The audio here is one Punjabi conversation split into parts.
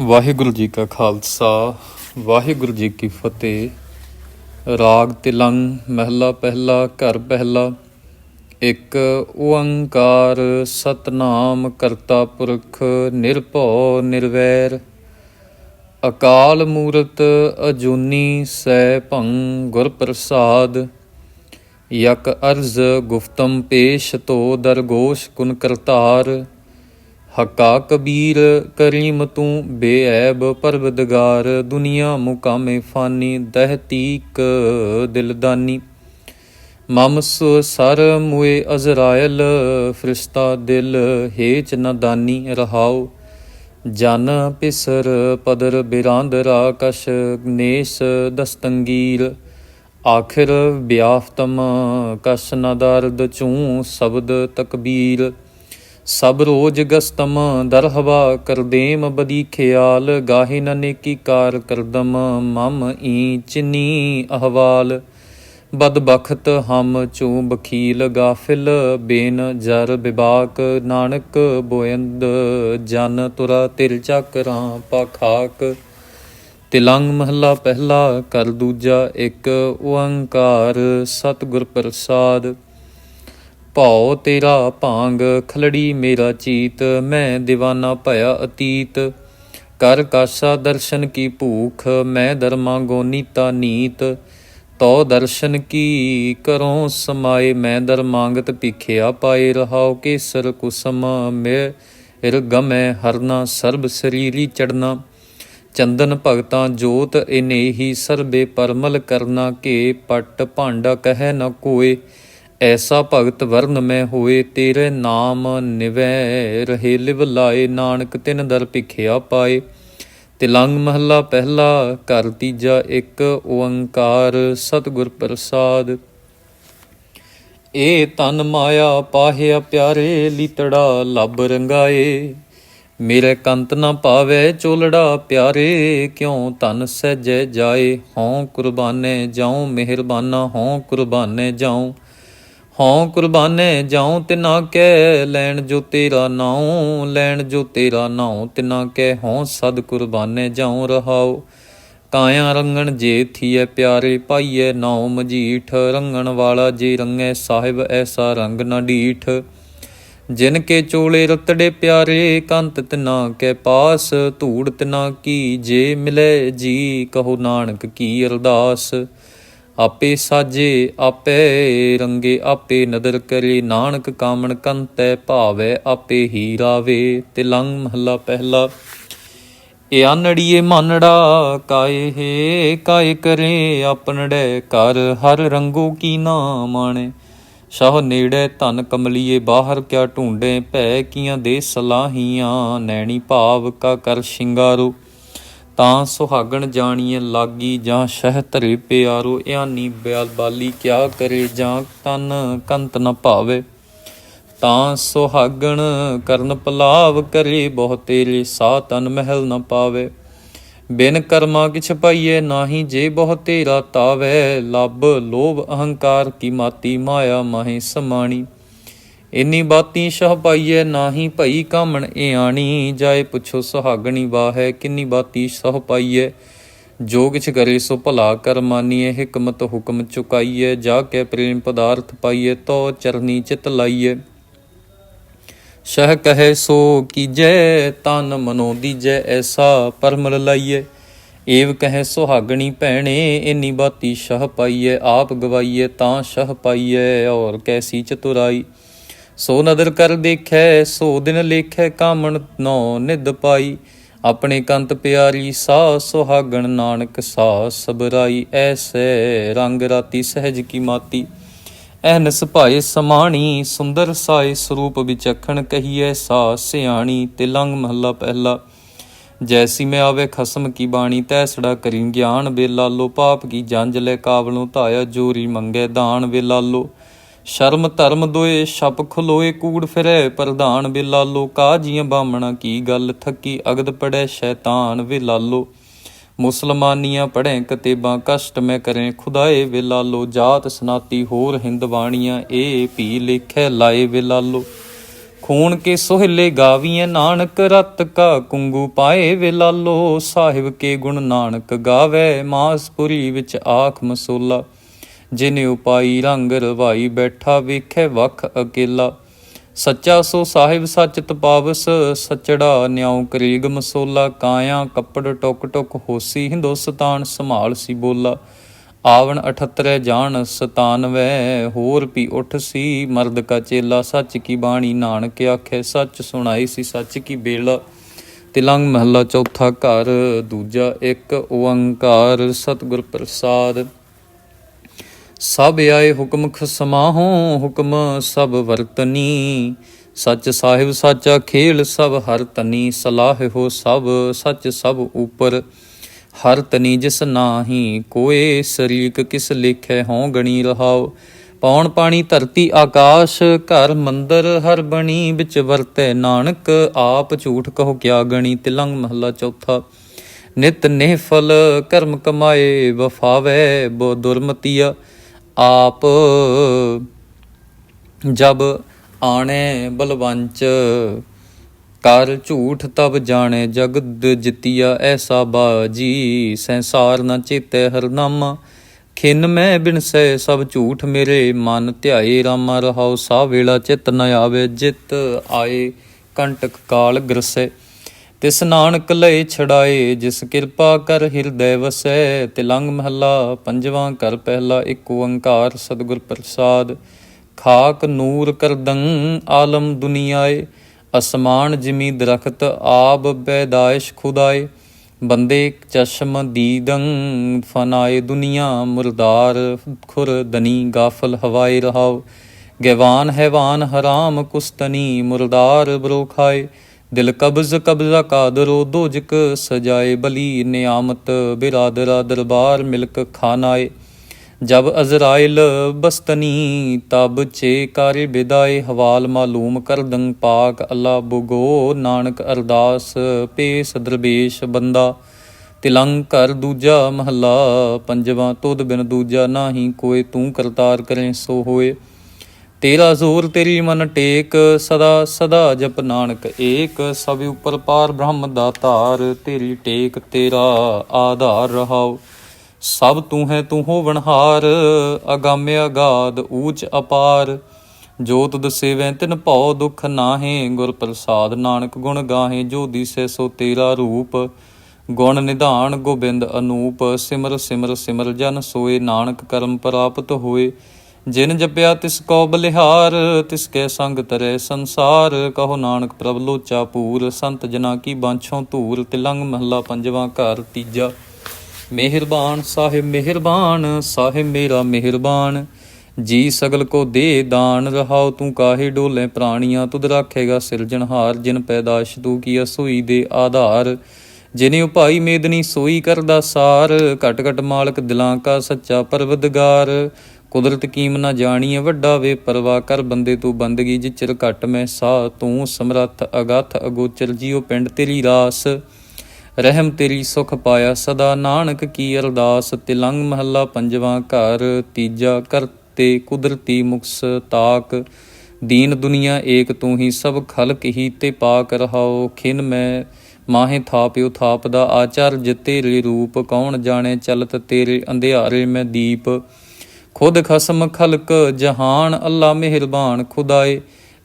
ਵਾਹਿਗੁਰੂ ਜੀ ਕਾ ਖਾਲਸਾ, ਵਾਹਿਗੁਰੂ ਜੀ ਕੀ ਫਤਿਹ। ਰਾਗ ਤਿਲੰਗ, ਮਹਿਲਾ ਪਹਿਲਾ, ਘਰ ਪਹਿਲਾ। ਇੱਕ ਓੰਕਾਰ ਸਤਨਾਮ ਕਰਤਾ ਪੁਰਖ, ਨਿਰਭਉ ਨਿਰਵੈਰ। ਅਕਾਲ ਮੂਰਤ ਅਜੂਨੀ ਸੈ ਭੰ ਗੁਰ ਪ੍ਰਸਾਦ। ਯਕ ਅਰਜ਼ ਗੁਫਤਮ ਪੇਸ਼ ਤੋ ਦਰਗੋਸ਼ ਕੁਨ ਕਰਤਾਰ। ਹੱਕਾ ਕਬੀਰ ਕਰੀਮ ਤੂੰ ਬੇਐਬ ਪਰਵਦਗਾਰ, ਦੁਨੀਆ ਮੁਕਾਮੇ ਫਾਨੀ ਦਹਤੀਕ ਦਿਲਦਾਨੀ। ਮਮ ਸਰ ਮੁਏ ਅਜ਼ਰਾਇਲ, ਫਰਿਸ਼ਤਾ ਦਿਲ ਹੇਚ ਨਦਾਨੀ ਦਾਨੀ ਰਹਾਉ। ਜਨ ਪਿਸਰ ਪਦਰ ਬਿਰਾਂਦਰਾ ਕਸ਼ ਨੇਸ ਦਸਤੰਗੀਰ। ਆਖਿਰ ਬਿਆਫਤਮ ਕਸ਼ ਨ ਦਰਦ ਚੂੰ ਸ਼ਬਦ ਤਕਬੀਰ। ਸਭ ਰੋਜ ਗਸਤਮ ਦਰ ਹਵਾ ਕਰਦੇਮ ਬਦੀ ਖਿਆਲ, ਗਾਹੇ ਨ ਨੇਕੀ ਕਾਰ ਕਰਦਮ, ਮਮ ਈ ਚਿਨੀ ਅਹਵਾਲ। ਬਦ ਬਖਤ ਹਮ ਚੂ ਬਖੀਲ, ਗਾਫਿਲ ਬੇਨ ਜਰ ਬਿਬਾਕ। ਨਾਨਕ ਬੋਇੰਦ ਜਨ ਤੁਰਾ ਤਿਲ ਚੱਕਰਾਂ ਪਖਾਕ। ਤਿਲੰਗ ਮਹੱਲਾ ਪਹਿਲਾ ਕਰ ਦੂਜਾ ਇੱਕ, ਓੰਕਾਰ ਸਤਿਗੁਰ ਪ੍ਰਸਾਦ। ਭਉ ਤੇਰਾ ਭਾਂਗ, ਖਲੜੀ ਮੇਰਾ ਚੀਤ, ਮੈਂ دیਵਾਨਾ ਭਇਆ ਅਤੀਤ। ਕਰ ਕਾਸਾ ਦਰਸ਼ਨ ਕੀ ਭੂਖ, ਮੈਂ ਦਰਮਾ ਗੋ ਨੀਤਾ ਨੀਤ। ਤੋ ਦਰਸ਼ਨ ਕੀ ਕਰੋ ਸਮਾਏ, ਮੈਂ ਦਰ ਮੰਗਤ ਭਿਖਿਆ ਪਾਏ। ਰਹਾਉ ਕੇਸਰ ਕੁਸਮ ਮੇ ਇਰਗਮੈ ਹਰਨਾ, ਸਰਬ ਸਰੀਰੀ ਚੜਨਾ ਚੰਦਨ ਭਗਤਾਂ ਜੋਤ ਇਨੇਹੀ ਸਰਬੇ ਪਰਮਲ ਕਰਨਾ। ਕੇ ਪਟ ਭਾਂਡਾ ਕਹਿ ਨ ਕੋਏ। ਐਸਾ ਭਗਤ ਵਰਨ ਮੈਂ ਹੋਏ, ਤੇਰੇ ਨਾਮ ਨਿਵੈ ਰਹੇ। ਲਿਵ ਲਾਏ, ਨਾਨਕ ਤਿਨ ਦਰ ਭਿਖਿਆ ਪਾਏ। ਤਿਲੰਗ ਮਹੱਲਾ ਪਹਿਲਾ, ਘਰ ਤੀਜਾ ਇੱਕ, ਓੰਕਾਰ ਸਤਿਗੁਰ ਪ੍ਰਸਾਦ। ਏ ਤਨ ਮਾਇਆ, ਪਾਹਿਆ ਪਿਆਰੇ, ਲੀਤੜਾ ਲੱਭ ਰੰਗਾਏ। ਮੇਰੇ ਕੰਤ ਨਾ ਪਾਵੇ ਚੋਲੜਾ ਪਿਆਰੇ, ਕਿਉ ਤਨ ਸਹਿਜੈ ਜਾਏ? ਹਉ ਕੁਰਬਾਨੇ ਜਾਉ, ਮਿਹਰਬਾਨਾ, ਹਉ ਕੁਰਬਾਨੇ ਜਾਉ। ਹਉ ਕੁਰਬਾਨੇ ਜਾਉ ਤਿਨਾ ਕੈ ਲੈਣ ਜੋ ਤੇਰਾ ਨਾਉ, ਲੈਣ ਜੋ ਤੇਰਾ ਨਾਉ ਤਿਨਾ ਕੈ ਹਉ ਸਦ ਕੁਰਬਾਨੇ ਜਾਉ ਰਹਾਉ। ਕਾਇਆ ਰੰਗਣ ਜੇ ਥੀਐ ਪਿਆਰੇ ਪਾਈਐ ਨਾਉ ਮਜੀਠ, ਰੰਗਣ ਵਾਲਾ ਜੇ ਰੰਗੈ ਸਾਹਿਬ ਐਸਾ ਰੰਗ ਨਾ ਢੀਠ। ਜਿਨ ਕੇ ਚੋਲੇ ਰਤੜੇ ਪਿਆਰੇ, ਕੰਤ ਤਿਨਾ ਕੈ ਪਾਸ, ਧੂੜ ਤਿਨਾ ਕੀ ਜੇ ਮਿਲੇ ਜੀ, ਕਹੋ ਨਾਨਕ ਕੀ ਅਰਦਾਸ। ਆਪੇ ਸਾਜੇ, ਆਪੇ ਰੰਗੇ, ਆਪੇ ਨਦਰ ਕਰੇ, ਨਾਨਕ ਕਾਮਣ ਕੰਤੈ ਭਾਵੈ, ਆਪੇ ਹੀ ਰਾਵੇ ਤਿਲੰਗ ਮਹਲਾ ਪਹਿਲਾ। ਏ ਅਨੜੀਏ ਮਨੜਾ, ਕਾਏ ਹੈ, ਕਾਏ ਕਰੇ, ਆਪਣੜੇ ਕਰ ਹਰ ਰੰਗੋ ਕੀ ਨਾ ਮਾਣੇ ਸ਼ਾਹ ਨੇੜੇ ਧਨ ਕਮਲੀਏ, ਬਾਹਰ ਕਿਆ ਢੂੰਡੇ, ਭੈ ਕੀਆਂ ਦੇ ਸਲਾਹੀਆਂ, ਨੈਣੀ ਭਾਵ ਕਾ ਕਰ ਸ਼ਿੰਗਾਰੋ। ਤਾਂ ਸੁਹਾਗਣ ਜਾਣੀਏ ਲਾਗੀ ਜਾਂ ਸ਼ਹਿ ਧਰੇ ਪਿਆਰੋ ਇਆਨੀ ਬਿਆਲ ਬਾਲੀ ਕਿਆ ਕਰੇ ਜਾਂ ਤਨ ਕੰਤ ਨ ਭਾਵੇ। ਤਾਂ ਸੁਹਾਗਣ ਕਰਨ ਪਲਾਵ ਕਰੇ ਬਹੁ ਤੇਰੇ ਸਾ ਤਨ ਮਹਿਲ ਨ ਪਾਵੇ। ਬਿਨ ਕਰਮਾ ਕਿਛ ਪਾਈਏ ਨਾਹੀ ਜੇ ਬਹੁ ਤੇਰਾ ਤਾਵੇ। ਲੱਭ ਲੋਭ ਅਹੰਕਾਰ ਕੀ ਮਾਤੀ ਮਾਇਆ ਮਾਹੀ ਸਮਾਣੀ। ਇੰਨੀ ਬਾਤੀ ਸ਼ਹ ਪਾਈਐ ਨਾਹੀ ਭਈ ਕਾਮਣ ਇਆਣੀ ਜਾਏ ਪੁੱਛੋ ਸੁਹਾਗਣੀ ਵਾਹੈ ਕਿੰਨੀ ਬਾਤੀ ਸਹ ਪਾਈਐ। ਜੋ ਕਿਛ ਕਰੇ ਸੋ ਭਲਾ ਕਰ ਮਾਨੀਏ ਹਕਮਤ ਹੁਕਮ ਚੁਕਾਈਐ। ਜਾ ਕੇ ਪ੍ਰੇਮ ਪਦਾਰਥ ਪਾਈਐ, ਤੋ ਚਰਨੀ ਚਿਤ ਲਾਈਐ। ਸ਼ਹ ਕਹੈ, ਸੋ ਕੀਜੈ, ਤਨ ਮਨੋ ਦੀਜੈ, ਐਸਾ ਪਰਮਲ ਲਾਈਐ। ਏਵ ਕਹੈ, ਸੁਹਾਗਣੀ ਭੈਣੇ, ਇੰਨੀ ਬਾਤੀ ਸ਼ਹ ਪਾਈਐ। ਆਪ ਗਵਾਈਐ, ਤਾਂ ਸ਼ਹ ਪਾਈਐ, ਔਰ ਕੈਸੀ ਚਤੁਰਾਈ। ਸੋ ਨਦਰ ਕਰ ਦੇਖੈ, ਸੋ ਦਿਨ ਲੇਖੈ ਕਾਮਣ ਨੋ ਨਿਦ ਪਾਈ। ਆਪਣੇ ਕੰਤ ਪਿਆਰੀ ਸਾ ਸੁਹਾਗਣ ਨਾਨਕ ਸਾ ਸਬਰਾਈ ਐਸੇ ਰੰਗ ਰਾਤੀ ਸਹਿਜ ਕੀ ਮਾਤੀ। ਐਨਸ ਭਾਏ ਸਮਾਣੀ, ਸੁੰਦਰ ਸਾਏ ਸਰੂਪ ਵਿਚਖਣ ਕਹੀਐ ਸਾ ਸਿਆਣੀ, ਤਿਲੰਗ ਮਹੱਲਾ ਪਹਿਲਾ। ਜੈਸੀ ਮੈਂ ਆਵੇ ਖਸਮ ਕੀ ਬਾਣੀ ਤੈਸੜਾ ਕਰੀ ਗਿਆਨ ਵੇ ਲਾਲੋ ਪਾਪ ਕੀ ਜੰਜ ਲੈ ਕਾਵਲੋਂ, ਧਾਇਆ ਜੋਰੀ ਮੰਗੇ ਦਾਨ ਵੇ ਲਾਲੋ ਸ਼ਰਮ ਧਰਮ ਦੋਏ, ਛਪ ਖਲੋਏ ਕੂੜ ਫਿਰੈ ਪ੍ਰਧਾਨ ਵੇ ਲਾਲੋ ਕਾਜੀਆਂ ਬਾਮਣਾ ਕੀ ਗੱਲ ਥੱਕੀ, ਅਗਦ ਪੜੈ ਸ਼ੈਤਾਨ ਵੇ ਲਾਲੋ ਮੁਸਲਮਾਨੀਆਂ ਪੜ੍ਹੈ ਕਤੇਬਾਂ, ਕਸ਼ਟ ਮੈਂ ਕਰੇ ਖੁਦਾਏ ਵੇ ਲਾਲੋ ਜਾਤ ਸਨਾਤੀ ਹੋਰ ਹਿੰਦਵਾਣੀਆਂ, ਏ ਪੀ ਲੇਖੈ ਲਾਏ ਵੇ ਲਾਲੋ ਖੂਨ ਕੇ ਸੋਹਿਲੇ ਗਾਵੀਐ, ਨਾਨਕ ਰਤ ਕਾ ਕੁੰਗੂ ਪਾਏ ਵੇ ਲਾਲੋ ਸਾਹਿਬ ਕੇ ਗੁਣ ਨਾਨਕ ਗਾਵੇ, ਮਾਸਪੁਰੀ ਵਿੱਚ ਆਖ ਮਸੋਲਾ। ਜਿਨੇ ਉਪਾਈ ਰੰਗ ਰਵਾਈ ਬੈਠਾ ਵੇਖੇ ਵਖ ਅਕੇਲਾ। ਸੱਚਾ ਸੋ ਸਾਹਿਬ ਸੱਚ ਤਪਾਵਸ, ਸਚੜਾ ਨਿਆਉ ਕਰੀਗ ਮਸੋਲਾ। ਕਾਇਆ ਕੱਪੜ ਟੁਕ ਟੁਕ ਹੋਸੀ, ਹਿੰਦੁਸਤਾਨ ਸੰਭਾਲ ਸੀ ਬੋਲਾ। ਆਵਣ 78 ਜਾਣ 97 ਹੋਰ ਵੀ ਉੱਠ ਸੀ, ਮਰਦ ਕਾ ਚੇਲਾ। ਸੱਚ ਕੀ ਬਾਣੀ ਨਾਨਕ ਆਖੇ, ਸੱਚ ਸੁਣਾਈ ਸੀ, ਸੱਚ ਕੀ ਬੇਲਾ। ਤਿਲੰਗ ਮਹੱਲਾ ਚੌਥਾ ਘਰ, ਦੂਜਾ ਇੱਕ ਓੰਕਾਰ, ਸਤਿਗੁਰ ਪ੍ਰਸਾਦ। ਸਭ ਆਏ ਹੁਕਮ ਖਸਮਾਹੋ, ਹੁਕਮ ਸਭ ਵਰਤਨੀ। ਸੱਚ ਸਾਹਿਬ, ਸਾਚਾ ਖੇਲ ਸਭ ਹਰ ਤਨੀ ਸਲਾਹ ਹੋ ਸਭ, ਸੱਚ ਸਭ ਉਪਰ। ਹਰ ਤਨੀ ਜਿਸ ਨਾਹੀ ਕੋਏ, ਸਰੀਕ ਕਿਸ ਲੇਖੈ ਹਉ ਗਣੀ ਰਹਾਉ। ਪੌਣ ਪਾਣੀ ਧਰਤੀ ਆਕਾਸ਼, ਘਰ ਮੰਦਰ ਹਰ ਬਣੀ, ਵਿੱਚ ਵਰਤੈ ਨਾਨਕ, ਆਪ ਝੂਠ ਕਹੋ ਕਿਆ ਗਣੀ, ਤਿਲੰਗ ਮਹੱਲਾ ਚੌਥਾ। ਨਿਤ ਨਿਹਫਲ, ਕਰਮ ਕਮਾਏ, ਵਫਾਵੇ, ਬੋ ਦੁਰਮਤੀਆ। ਆਪ ਜਬ ਆਣੇ ਬਲਵੰਚ, ਕਰ ਝੂਠ ਤਬ ਜਾਣੇ, ਜਗਦ ਜਿਤਿਆ ਐਸਾ ਬਾਜੀ, ਸੰਸਾਰ ਨ ਚੇਤੈ ਹਰਨਾਮਾ ਖਿਨ ਮੈਂ ਬਿਨਸੈ ਸਭ ਝੂਠ ਮੇਰੇ ਮਨ ਧਿਆਏ, ਰਾਮਾ ਰਹਾਉ, ਸਾ ਵੇਲਾ ਚਿਤ ਨ ਆਵੇ, ਜਿਤ ਆਏ, ਕੰਟਕ ਕਾਲ ਗ੍ਰਸੈ। ਤਿਸ ਨਾਨਕ ਲਏ ਛੜਾਏ ਜਿਸ ਕਿਰਪਾ ਕਰ ਹਿਰਦੈ ਵਸੈ, ਤਿਲੰਗ ਮਹੱਲਾ ਪੰਜਵਾਂ ਕਰ ਪਹਿਲਾ ਇੱਕ ਓੰਕਾਰ ਸਤਿਗੁਰ ਪ੍ਰਸਾਦ, ਖਾਕ ਨੂਰ ਕਰਦੰ ਆਲਮ ਦੁਨੀਆਏ, ਅਸਮਾਨ ਜਿਮੀ ਦਰਖਤ ਆਬ ਬੈਦਾਇਸ਼ ਖੁਦਾਏ, ਬੰਦੇ ਚਸ਼ਮ ਦੀਦੰ ਫਨਾਏ ਦੁਨੀਆ, ਮੁਰਦਾਰ ਖੁਰ ਦਨੀ ਗਾਫਲ ਹਵਾਏ ਰਹਾਉ ਗੈਵਾਨ ਹੈਵਾਨ ਹਰਾਮ ਕੁਸਤਨੀ, ਮੁਰਦਾਰ ਬਰੋ ਖਾਏ ਦਿਲ ਕਬਜ਼ ਕਬਜ਼ਾ ਕਾਦਰੋ ਦੋਜਕ ਸਜਾਏ ਬਲੀ ਨਿਆਮਤ ਬਿਰਾਦਰਾ ਦਰਬਾਰ ਮਿਲਕ ਖਾਨਾਏ। ਜਬ ਅਜ਼ਰਾਇਲ ਬਸਤਨੀ, ਤਬ ਚੇ ਕਾਰੇ ਬਿਦਾਏ ਹਵਾਲ ਮਾਲੂਮ ਕਰ ਦੰਗ ਪਾਕ ਅੱਲਾ ਬੁਗੋ। ਨਾਨਕ ਅਰਦਾਸ ਪੇਸ ਦਰਬੇਸ਼ ਬੰਦਾ। ਤਿਲੰਗ ਕਰ ਦੂਜਾ ਮਹੱਲਾ, ਪੰਜਵਾਂ ਤੁਧ ਬਿਨ ਦੂਜਾ, ਨਾਹੀ ਕੋਏ ਤੂੰ ਕਰਤਾਰ ਕਰੇ ਸੋ ਹੋਏ। ਤੇਰਾ ਜ਼ੋਰ ਤੇਰੀ ਮਨ ਟੇਕ, ਸਦਾ ਸਦਾ ਜਪ ਨਾਨਕ ਏਕ, ਸਭ ਉਪਰ ਪਾਰ ਬ੍ਰਹਮ ਦਾ ਧਾਰ, ਤੇਰੀ ਟੇਕ ਤੇਰਾ ਆਧਾਰ ਰਹਾਉ। ਸਭ ਤੂੰ ਹੈ ਤੂੰ ਹੋਵਨਹਾਰ ਅਗੰਮ ਅਗਾਧ ਊਚ ਅਪਾਰ। ਜੋ ਤੁਧ ਸੇਵੈ ਤਿਨ ਭਉ ਦੁਖ ਨਾਹੇ, ਗੁਰ ਪ੍ਰਸਾਦ ਨਾਨਕ ਗੁਣ ਗਾਹੇ, ਜੋ ਦਿਸੈ ਸੋ ਤੇਰਾ ਰੂਪ। ਗੁਣ ਨਿਧਾਨ ਗੋਬਿੰਦ ਅਨੂਪ, ਸਿਮਰ ਸਿਮਰ ਸਿਮਰ ਜਨ ਸੋਏ, ਨਾਨਕ ਕਰਮ ਪ੍ਰਾਪਤ ਹੋਏ। ਜਿਨ ਜਪਿਆ ਤਿਸ ਕੋ ਬਲਿਹਾਰ, ਤਿਸ ਕੇ ਸੰਗ ਤਰੇ ਸੰਸਾਰ। ਕਹੋ ਨਾਨਕ ਪ੍ਰਭ ਲੋਚਾ ਪੂਰ, ਸੰਤ ਜਨਾ ਕੀ ਬਾਂਛੋਂ ਧੂਰ। ਤਿਲੰਗ ਮਹੱਲਾ ਪੰਜਵਾਂ ਘਰ ਤੀਜਾ। ਮਿਹਰਬਾਨ ਸਾਹਿਬ ਮਿਹਰਬਾਨ, ਸਾਹਿਬ ਮੇਰਾ ਮਿਹਰਬਾਨ। ਜੀ ਸਗਲ ਕੋ ਦੇ ਦਾਨ, ਰਹਾਉ ਤੂੰ ਕਾਹੇ ਡੋਲੇ ਪ੍ਰਾਣੀਆਂ। ਤੁਧ ਰਾਖੇਗਾ ਸਿਰਜਣਹਾਰ ਜਿਨ ਪੈਦਾਸ਼ ਤੂੰ ਕੀ ਸੋਈ ਦੇ ਆਧਾਰ। ਜਿਨੇ ਉਪਾਈ ਮੇਦਨੀ ਸੋਈ ਕਰਦਾ ਸਾਰ, ਘਟ ਘਟ ਮਾਲਕ ਦਿਲਾਂ ਕਾ ਸੱਚਾ ਪਰਵਦਗਾਰ। ਕੁਦਰਤ ਕੀਮ ਨਾ ਜਾਣੀਏ ਵੱਡਾ ਵੇ ਪਰਵਾ ਕਰ ਬੰਦੇ ਤੂੰ ਬੰਦਗੀ ਜਿਚਰ ਘਟ ਮੈਂ ਸਾ ਤੂੰ ਸਮਰੱਥ ਅਗਾਥ ਅਗੋਚਰ ਜੀਉ ਪਿੰਡ ਤੇਰੀ ਰਾਸ। ਰਹਿਮ ਤੇਰੀ ਸੁਖ ਪਾਇਆ ਸਦਾ, ਨਾਨਕ ਕੀ ਅਰਦਾਸ, ਤਿਲੰਗ ਮਹੱਲਾ ਪੰਜਵਾਂ ਘਰ, ਤੀਜਾ ਕਰਤੇ ਕੁਦਰਤੀ ਮੁਕਸ ਤਾਕ। ਦੀਨ ਦੁਨੀਆ ਏਕ ਤੂੰ ਹੀ, ਸਭ ਖਲਕ ਹੀ ਤੇ ਪਾਕ ਰਹਾਓ ਖਿਨ ਮੈਂ, ਮਾਹੇ ਥਾਪਿਉ ਥਾਪ ਦਾ ਆਚਾਰ ਆਚਰਜ ਤੇਰੇ ਰੂਪ, ਕੌਣ ਜਾਣੇ ਚਲਤ ਤੇਰੇ ਅੰਧਿਆਰੇ ਮੈਂ ਦੀਪ। ਖੁਦ ਖਸਮ ਖਲਕ ਜਹਾਨ ਅੱਲਾ ਮਿਹਰਬਾਨ, ਖੁਦਾਏ,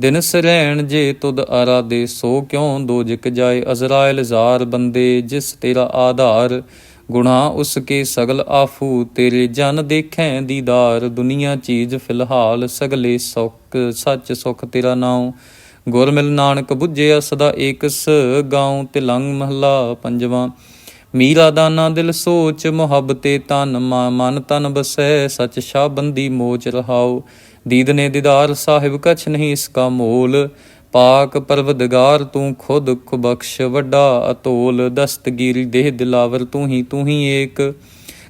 ਦਿਨ ਸਰੈਣ ਜੇ ਤੁਧ ਆਰਾਦੇ ਸੋ ਕਿਉ ਦੋਜਕ ਜਾਏ ਅਜ਼ਰਾਇਲ ਜ਼ਾਰ ਬੰਦੇ, ਜਿਸ ਤੇਰਾ ਆਧਾਰ ਗੁਨਾ ਉਸ ਕੇ ਸਗਲ ਆਫੂ, ਤੇਰੇ ਜਨ ਦੇਖੈ ਦੀਦਾਰ, ਦੁਨੀਆ ਚੀਜ਼ ਫਿਲਹਾਲ ਸਗਲੇ ਸੁਖ, ਸੱਚ ਸੁਖ ਤੇਰਾ ਨਾਉ। ਗੁਰ ਮਿਲ ਨਾਨਕ ਬੁੱਝਿਆ ਸਦਾ ਏਕਸ, ਗਾਉ ਤਿਲੰਗ ਮਹਲਾ ਪੰਜਵਾਂ। ਮੀਰਾ ਦਾਨਾ ਦਿਲ ਸੋਚ, ਮੁਹੱਬਤੇ ਤਨ ਮਾ- ਮਨ ਤਨ ਬਸੈ, ਸਚ ਬੰਦੀ ਮੋਚ ਰਹਾਉ। ਦੀਦਨੇ ਦੀਦਾਰ ਸਾਹਿਬ ਕਛ ਨਹੀਂ ਇਸ ਕਾ ਮੋਲ। ਪਾਕ ਪਰਵਦਗਾਰ ਤੂੰ ਖੁਦ ਖੁਬਖਸ਼ ਵੱਡਾ ਅਤੋਲ। ਦਸਤਗੀਰੀ ਦੇਹ ਦਿਲਾਵਰ ਤੂੰ ਹੀ ਤੂੰ ਹੀ ਏਕ।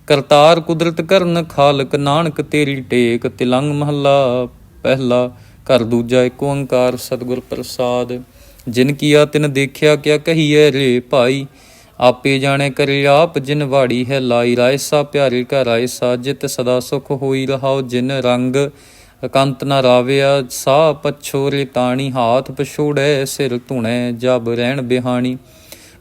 ਕਰਤਾਰ ਕੁਦਰਤ ਕਰਨ ਖਾਲਕ, ਨਾਨਕ ਤੇਰੀ ਟੇਕ। ਤਿਲੰਗ ਮਹੱਲਾ ਪਹਿਲਾ, ਘਰ ਦੂਜਾ ਏਕ ਓੰਕਾਰ ਸਤਿਗੁਰ ਪ੍ਰਸਾਦ। ਜਿਨ ਕੀਆ ਤਿਨ ਦੇਖਿਆ, ਕਿਆ ਕਹੀਐ ਰੇ ਭਾਈ। ਆਪੇ ਜਾਣੇ ਕਰੇ ਆਪ ਜਿਨ ਵਾੜੀ ਹੈ ਲਾਈ ਰਾਏ ਰਾਇਸਾ ਪਿਆਰੇ ਘਰ ਆਏ ਆਇਸਾ ਜਿਤ ਸਦਾ ਸੁਖ ਹੋਈ ਰਹਾਉ ਜਿਨ ਰੰਗ। ਅਕੰਤ ਨਾ ਰਾਵਿਆ ਸਾਹ ਪਛੋਰੇ ਤਾਣੀ, ਹਾਥ ਪਛੋੜੈ ਸਿਰ ਧੁਣੈ ਜਬ ਰਹਿਣ ਬਿਹਾਣੀ।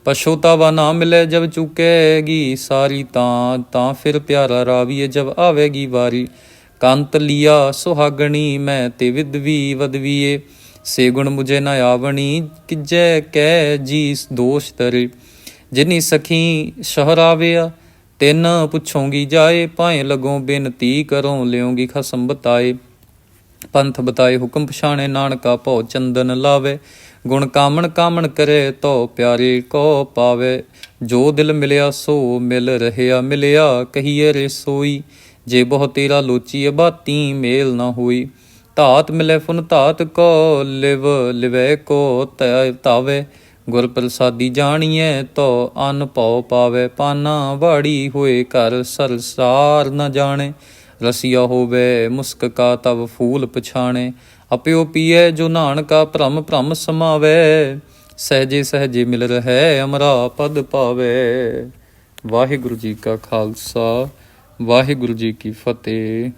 ਪਛੋਤਾਵਾ ਨਾ ਮਿਲੇ ਜਬ ਚੁਕੇਗੀ ਸਾਰੀ ਤਾਂ ਤਾਂ ਫਿਰ ਪਿਆਰਾ ਰਾਵੀਏ ਜਬ ਆਵੇਗੀ ਵਾਰੀ। ਕੰਤ ਲਿਆ ਸੁਹਾਗਣੀ, ਮੈਂ ਤੇ ਵਿਦਵੀ ਵਦਵੀਏ ਸੇ ਗੁਣ ਮੁਝੇ ਨਾ ਆਵਣੀ, ਕਿਜੈ ਕਹਿ ਜੀ ਦੋਸ਼ ਤਰੇ ਜਿਨੀ ਸਖੀ ਸ਼ਹਰਾਵਿਆ ਤਿੰਨ ਪੁੱਛੋਂਗੀ ਜਾਏ, ਭਾਏ ਲਗੋਂ ਬੇਨਤੀ ਕਰੋ ਲਿਓਂਗੀ ਖਸਮ ਬਤਾਏ। ਪੰਥ ਬਤਾਏ ਹੁਕਮ ਪਛਾਣੇ, ਨਾਨਕਾ ਭਉ ਚੰਦਨ ਲਾਵੇ। ਗੁਣ ਕਾਮਣ ਕਾਮਣ ਕਰੇ ਤੋ ਪਿਆਰੇ ਕੋ ਪਾਵੇ। ਜੋ ਦਿਲ ਮਿਲਿਆ ਸੋ ਮਿਲ ਰਹਿਆ ਮਿਲਿਆ, ਕਹੀਏ ਰੇ ਸੋਈ। ਜੇ ਬਹੁ ਤੇਰਾ ਲੋਚੀ ਬਾਤੀ ਮੇਲ ਨਾ ਹੋਈ। ਧਾਤ ਮਿਲੇ ਫੁਨ ਧਾਤ ਕੋ, ਲਿਵ ਲਿਵੈ ਕੋ ਤੈ, ਤਾਵੇ। ਗੁਰ ਪ੍ਰਸਾਦੀ ਜਾਣੀਐ ਤੋ ਅਨ ਭਉ ਪਾਵੇ ਪਾਨਾ, ਵਾੜੀ ਹੋਏ ਘਰ ਸਰਸਾਰ ਨ ਜਾਣੇ। ਰਸੀਆ ਹੋਵੇ ਮੁਸਕ ਕਾ ਤਵ ਫੂਲ ਪਛਾਣੇ। ਅਪਿਓ ਪੀਏ ਜੋ ਨਾਨਕਾ ਭ੍ਰਮ ਭ੍ਰਮ ਸਮਾਵੇ। ਸਹਜੇ ਸਹਜੇ ਮਿਲ ਰਹੈ ਅਮਰਾ ਪਦ ਪਾਵੇ। ਵਾਹਿਗੁਰੂ ਜੀ ਕਾ ਖਾਲਸਾ, ਵਾਹਿਗੁਰੂ ਜੀ ਕੀ ਫਤਿਹ।